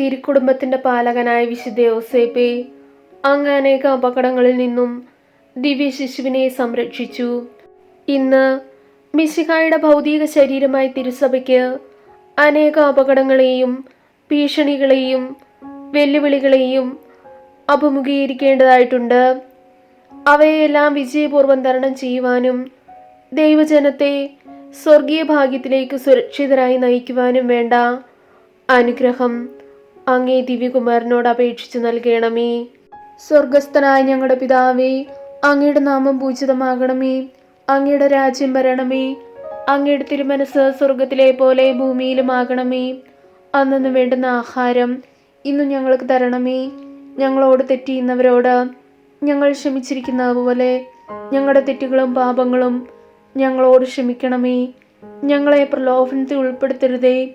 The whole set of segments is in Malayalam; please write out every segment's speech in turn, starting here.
തിരുക്കുടുംബത്തിന്റെ പാലകനായ വിശുദ്ധ യോസേപ്പെ അങ്ങ് അനേക അപകടങ്ങളിൽ നിന്നും ദിവ്യ ശിശുവിനെ സംരക്ഷിച്ചു. ഇന്ന് മിശിഹായുടെ ഭൗതിക ശരീരമായി തിരുസഭയ്ക്ക് അനേക അപകടങ്ങളെയും ഭീഷണികളെയും വെല്ലുവിളികളെയും അഭിമുഖീകരിക്കേണ്ടതായിട്ടുണ്ട്. അവയെല്ലാം വിജയപൂർവം തരണം ചെയ്യുവാനും ദൈവജനത്തെ സ്വർഗീയ ഭാഗ്യത്തിലേക്ക് സുരക്ഷിതരായി നയിക്കുവാനും വേണ്ട അനുഗ്രഹം. അങ്ങേ ദിവ്യകുമാരനോട് അപേക്ഷിച്ചു നൽകണമേ. സ്വർഗസ്ഥനായ ഞങ്ങളുടെ പിതാവേ അങ്ങയുടെ നാമം പൂജിതമാകണമേ. അങ്ങയുടെ രാജ്യം വരണമേ. അങ്ങയുടെ തിരുമനസ് സ്വർഗത്തിലെ പോലെ ഭൂമിയിലുമാകണമേ അന്നു വേണ്ടുന്ന ആഹാരം ഇന്ന് ഞങ്ങൾക്ക് തരണമേ. ഞങ്ങളോട് തെറ്റിയുന്നവരോട് ഞങ്ങൾ ക്ഷമിച്ചിരിക്കുന്ന പോലെ ഞങ്ങളുടെ തെറ്റുകളും പാപങ്ങളും ഞങ്ങളോട് ക്ഷമിക്കണമേ. ഞങ്ങളെ പ്രലോഭനത്തിൽ ഉൾപ്പെടുത്തരുതേ.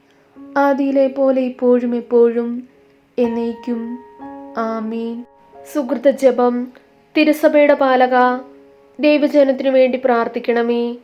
ആദിയിലെ പോലെ ഇപ്പോഴും എപ്പോഴും എന്നേക്കും. ആമീൻ. സുഹൃത ജപം തിരുസഭയുടെ പാലക ദൈവജനത്തിനു വേണ്ടി പ്രാർത്ഥിക്കണമേ.